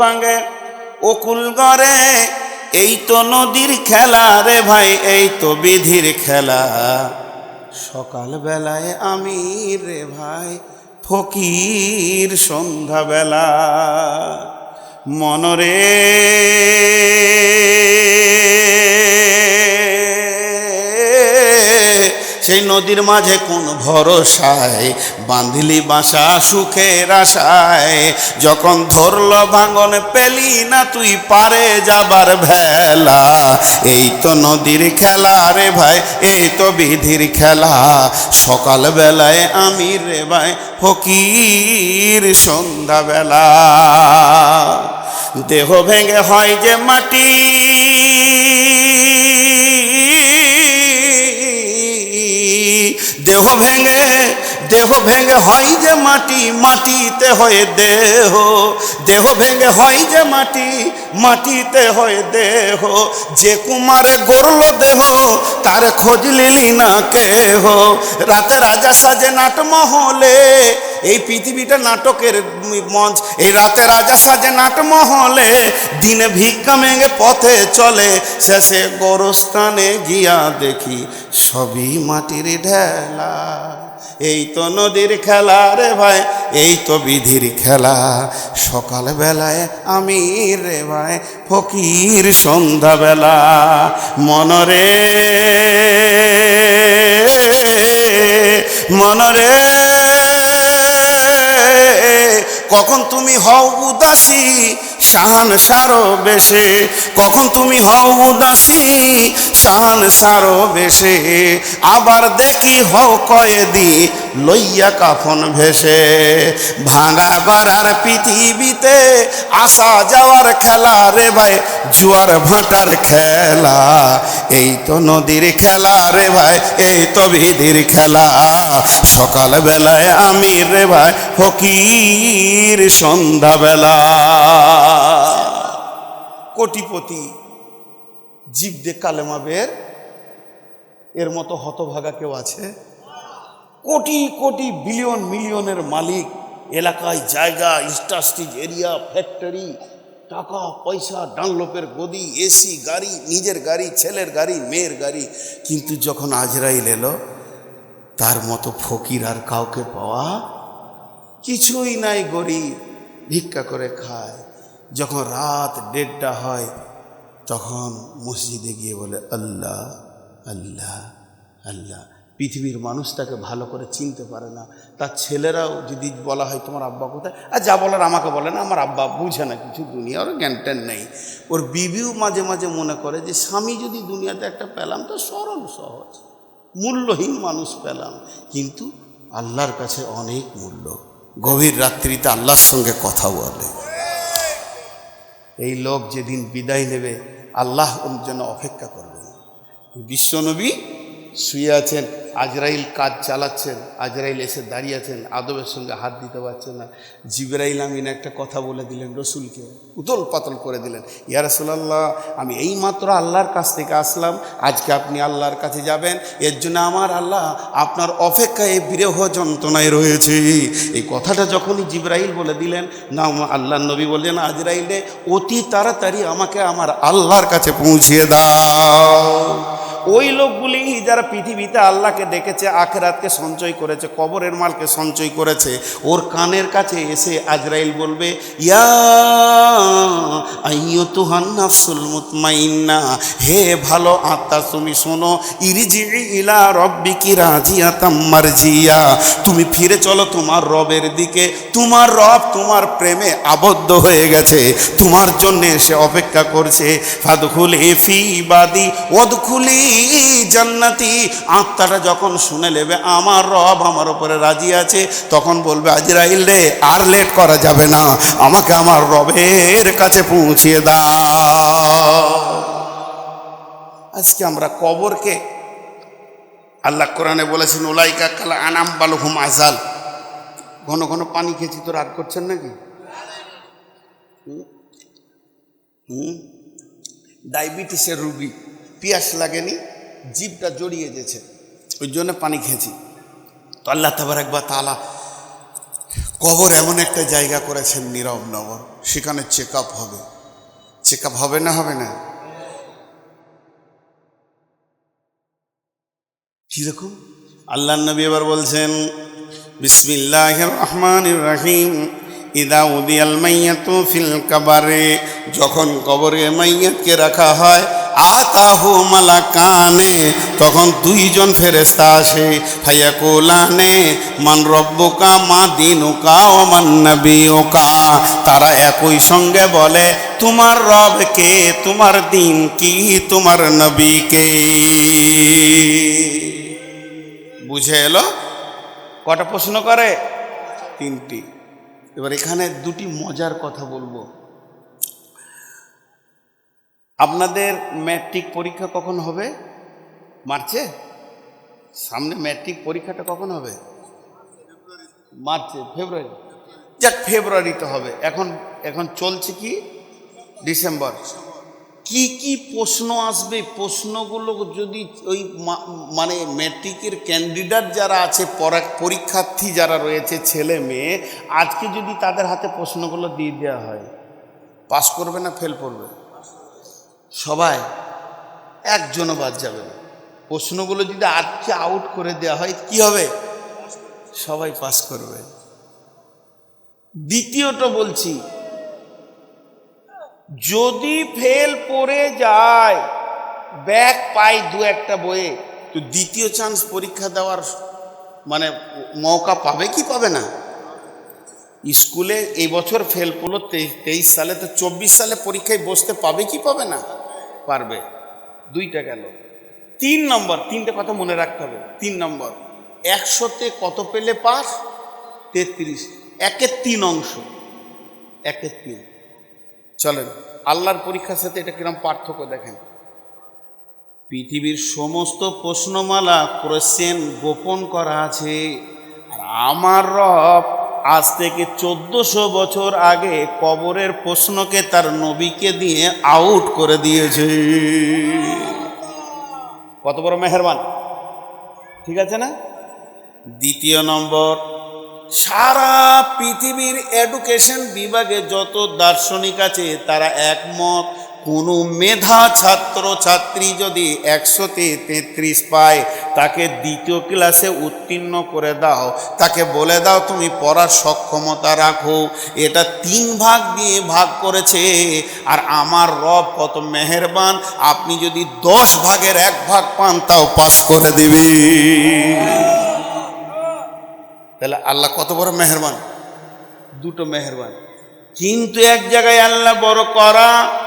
ভাঙে। অকুল গড়ে, এই তো নদীর খেলা রে ভাই, এই তো বিধির খেলা। সকালবেলায় আমি রে ভাই, ফকির সন্ধ্যাবেলা। মনরে সেই নদীর মাঝে কোন ভরসায়? বাঁধলি বাসা সুখের আশায়। যখন ধরল ভাঙন পেলি না তুই পারে যাবার ভেলা। এই তো নদীর খেলা রে ভাই, এই তো বিধির খেলা। সকাল বেলায় আমি রে ভাই, ফকির সন্ধ্যাবেলা। দেহ ভেঙে হয় যে মাটি দেহ ভেঙে দেহ ভেঙে হয় যে মাটি, মাটিতে হয়ে দেহ। দেহ ভেঙে হয় যে মাটি, মাটিতে হয়ে দেহ। যে কুমারে গড়ল দেহ, তার খোঁজ লিলি না কেহ। রাতে রাজা সাজে নাটমহলে এই পৃথিবীটা নাটকের মঞ্চ, এই রাতে রাজা সাজে নাটমহলে দিনে ভিক্ষা মেঙে পথে চলে। শেষে গোরস্থানে গিয়া দেখি সবই মাটির ঢেলা। এই তো নদীর খেলা রে ভাই, এই তো বিধির খেলা। সকাল বেলায় আমি রে ভাই, ফকির সন্ধ্যাবেলা। মনরে মনরে কখন তুমি হও উদাসী শান সারো বেশে। কখন তুমি হও উদাসী শান সারো বেশে আবার দেখি হও কয়েদি লইয়া কাফন ভেসে। ভাঙা বাড়ার পৃথিবীতে আসা যাওয়ার খেলা রে ভাই, জুয়ার ভাটার খেলা। এই তো নদীর খেলা রে ভাই, এই তো বিধির খেলা। সকাল বেলায় আমি রে ভাই, ফকির সন্ধ্যাবেলা। কোটিপতি জীব দে কালেমা বের। এর মতো হতভাগা কেউ আছে? কোটি কোটি বিলিয়ন মিলিয়নের মালিক, এলাকায় জায়গা ইন্ডাস্ট্রিজ এরিয়া, ফ্যাক্টরি, টাকা, পয়সা, ডানলোপের গদি, এসি গাড়ি, নিজের গাড়ি, ছেলের গাড়ি, মেয়ের গাড়ি। কিন্তু যখন আজরাইল এলো, তার মতো ফকির আর কাউকে পাওয়া কিছুই নাই গরিব। ভিক্ষা করে খায়। যখন রাত দেড়টা হয় তখন মসজিদে গিয়ে বলে, আল্লাহ আল্লাহ আল্লাহ। পৃথিবীর মানুষ তাকে ভালো করে চিনতে পারে না। তার ছেলেরাও যদি বলা হয়, তোমার আব্বা কোথায়? আর যা বলার আমাকে বলে না, আমার আব্বা বুঝে না কিছু দুনিয়া ওর জ্ঞান ট্যান নেই। ওর বিবিও মাঝে মাঝে মনে করে যে, স্বামী যদি দুনিয়াতে একটা পেলাম, তো সরল, সহজ, মূল্যহীন মানুষ পেলাম। কিন্তু আল্লাহর কাছে অনেক মূল্য। গভীর রাত্রিতে আল্লাহর সঙ্গে কথা বলে। এই লোক যেদিন বিদায় নেবে আল্লাহ ওর জন্য অপেক্ষা করবেন। বিশ্বনবী শুয়ে আছেন, আজরাইল কাজ চালাচ্ছেন, আজরাইল এসে দাঁড়িয়ে আছেন, আদবের সঙ্গে হাত দিতে পারছেন না। জিবরাইল আমিন একটা কথা বলে দিলেন রসুলকে, উতল পাতল করে দিলেন, ইয়া রাসূলুল্লাহ, আমি এই মাত্র আল্লাহর কাছ থেকে আসলাম, আজকে আপনি আল্লাহর কাছে যাবেন, এর জন্য আমার আল্লাহ আপনার অপেক্ষায় বিরহ যন্ত্রণায় রয়েছে। এই কথাটা যখনই জিবরাইল বলে দিলেন না আল্লাহ নবী বললেন, আজরাইলে অতি তাড়াতাড়ি আমাকে আমার আল্লাহর কাছে পৌঁছিয়ে দাও। ওই লোকগুলি যারা পৃথিবীতে আল্লাহকে ডেকেছে আখেরাতকে সঞ্চয় করেছে, কবরের মালকে সঞ্চয় করেছে, ওর কানের কাছে এসে আজরাইল বলবে, ইয়া মুতমাইন্না, হে ভালো আত্মা, তুমি শোনো ইরিজি ইলা রব্বিকি রাজিয়া তাম্মার জিয়া তুমি ফিরে চলো তোমার রবের দিকে, তোমার রব তোমার প্রেমে আবদ্ধ হয়ে গেছে, তোমার জন্যে সে অপেক্ষা করছে, ফাদখুল ফি বাদি ওদখুলি জান্নাতি। আত্মাটা যখন শুনে নেবে, আমার রব আমার উপরে রাজি আছে, তখন বলবে, আজরাইল রে, আর লেট করা যাবে না। আমাকে আমার রবের কাছে পৌঁছিয়ে দাও। আজকে আমরা কবরকে আল্লাহ কোরআনে বলেছেন ওলাইকা কালা আনাম বালুহুম আজাল। ঘন ঘন পানি খেয়েছি তো রাগ করছেন নাকি? হুম? হুম? ডায়াবেটিসের রুগী। পিয়াস লাগেনি জিভটা জড়িয়ে গেছে। ওই জন্য পানি খেয়েছি। তো আল্লাহ তাবার একবার তালা কবর এমন একটা জায়গা করেছেন নীরব নগর। সেখানে চেক আপ হবে। চেক আপ হবে না হবে না? কীরকম আল্লাহ নবী এবার বলছেন বিসমিল্লাহ রহমান রাহিম। ইদা উদিয়াল মাইয়াতু ফিল কাবারে। যখন কবরে মাইয়াতকে রাখা হয় আতাহু মালাকানে, তখন দুইজন ফেরেস্তা আসে ভাইয়া কোলানে মান রব্বুকা মা দিনুকা ও মান নবীকা তারা একই সঙ্গে বলে, তোমার রব কে? তোমার দিন কি? তোমার নবী কে? বুঝে এলো? কটা প্রশ্ন করে? তিনটি। এবার এখানে দুটি মজার কথা বলব। আপনাদের ম্যাট্রিক পরীক্ষা কখন হবে? মার্চে? সামনে ম্যাট্রিক পরীক্ষাটা কখন হবে? মার্চে, ফেব্রুয়ারি। যাক ফেব্রুয়ারিতে হবে। এখন এখন চলছে কি? ডিসেম্বর। কি কি প্রশ্ন আসবে? প্রশ্নগুলো যদি ওই মানে ম্যাট্রিকের ক্যান্ডিডেট যারা আছে, পরা- পরীক্ষার্থী যারা রয়েছে, ছেলে, মেয়ে, আজকে যদি তাদের হাতে প্রশ্নগুলো দিয়ে দেওয়া হয় পাস করবে না ফেল করবে? সবাই একজনও বাদ যাবে না। প্রশ্নগুলো যদি আজকে আউট করে দেওয়া হয়, কি হবে? সবাই পাস করবে। দ্বিতীয়টা বলছি, যদি ফেল পড়ে যায় ব্যাক পাই দু একটা বইয়ে, তো দ্বিতীয় চান্স পরীক্ষা দেওয়ার মানে মৌকা পাবে কি পাবে না? স্কুলে এই বছর ফেল পড়ল তেইশ সালে, তো চব্বিশ সালে পরীক্ষায় বসতে পাবে কি পাবে না? পারবে। দুইটা গেল। তিন নম্বর, তিনটে কথা মনে রাখতে হবে। তিন নম্বর, একশোতে কত পেলে পাস? তেত্রিশ। একের তিন অংশ। একের তিন। চলেন, আল্লাহর পরীক্ষার সাথে এটা কিরম পার্থক্য দেখেন। পৃথিবীর সমস্ত প্রশ্নমালা কোশ্চেন গোপন করা আছে। আমার রব আজ থেকে চোদ্দশো বছর আগে কবরের প্রশ্নকে তার নবীকে দিয়ে আউট করে দিয়েছে। কত বড় মেহরবান? ঠিক আছে না? দ্বিতীয় নম্বর, সারা পৃথিবীর এডুকেশন বিভাগে যত দার্শনিক আছে, তারা একমত কোনো মেধা ছাত্র ছাত্রী যদি একশোতে তেত্রিশ পায়, তাকে দ্বিতীয় ক্লাসে উত্তীর্ণ করে দাও। তাকে বলে দাও, তুমি পড়ার সক্ষমতা রাখো। এটা তিন ভাগ দিয়ে ভাগ করেছে। আর আমার রব কত মেহেরবান, আপনি যদি দশ ভাগের এক ভাগ পান, তাও পাস করে দিবে। তাহলে আল্লাহ কত বড় মেহরবান? দুটো মেহরবান। কিন্তু এক জায়গায় আল্লাহ বড় করা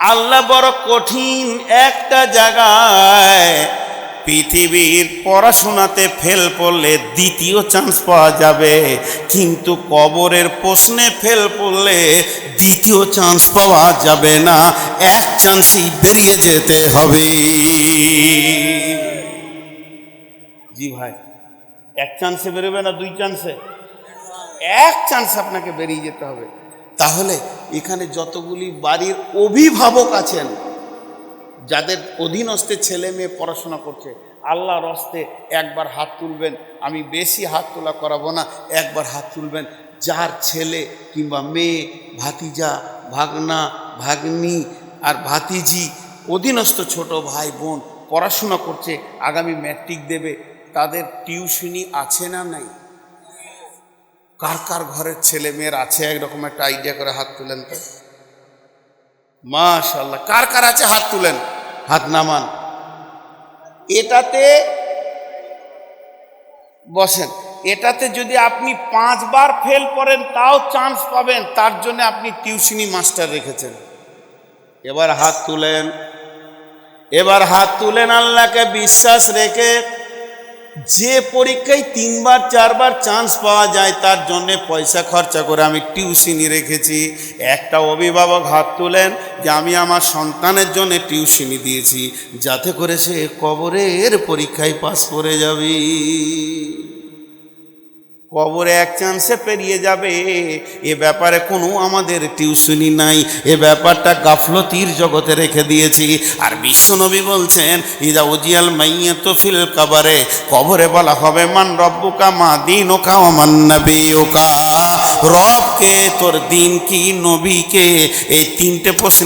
আল্লাহ বড় কঠিন একটা জায়গায় পৃথিবীর পড়াশোনাতে ফেল পড়লে দ্বিতীয় চান্স পাওয়া যাবে। কিন্তু কবরের প্রশ্নে ফেল পড়লে দ্বিতীয় চান্স পাওয়া যাবে না। এক চান্সই বেরিয়ে যেতে হবে। জি ভাই, এক চান্সে বেরোবে না দুই চান্সে এক চান্স আপনাকে বেরিয়ে যেতে হবে। তাহলে এখানে যতগুলি বাড়ির অভিভাবক আছেন, যাদের অধীনস্থে ছেলে মেয়ে পড়াশোনা করছে, আল্লাহর হস্তে একবার হাত তুলবেন, আমি বেশি হাত তোলা করাবো না, একবার হাত তুলবেন, যার ছেলে কিংবা মেয়ে, ভাতিজা, ভাগনা, ভাগ্নি আর ভাতিজি, অধীনস্থ ছোট ভাই বোন পড়াশোনা করছে, আগামী ম্যাট্রিক দেবে, তাদের টিউশনি আছে না নাই? কার কার ঘরের ছেলে মেয়ের আছে? একরকম একটা আইডিয়া করে হাত তুলেন তো। মাশাল্লাহ কার কার আছে? হাত তুলেন। হাত নামান। এটাতে বসেন, এটাতে যদি আপনি পাঁচবার ফেল করেন, তাও চান্স পাবেন। তার জন্য আপনি টিউশনি মাস্টার রেখেছেন। এবার হাত তুলেন। এবার হাত তুলেন আল্লাহকে বিশ্বাস রেখে যে পরীক্ষায় তিনবার, চারবার চান্স পাওয়া যায়, তার জন্যে পয়সা খরচা করে আমি টিউশনি রেখেছি। একটা অভিভাবক হাত তোলেন যে, আমি আমার সন্তানের জন্য টিউশনি দিয়েছি, যাতে করে সে কবরের পরীক্ষায় পাস করে যাবে। কবরে এক চান্সে পেরিয়ে যাবে। এ ব্যাপারে কোনো আমাদের টিউশনি নাই। এ ব্যাপারটা গাফলতির জগতে রেখে দিয়েছি। আর বিশ্বনবী বলছেন, ইদা উজিয়াল মাইয়া তো ফিল কাবারে। কবরে বলা হবে, মান রব্বুকা মা দিন ওকা মান নবী ওকা রবকে, তোর দিন কি নবীকে, এই তিনটে প্রশ্ন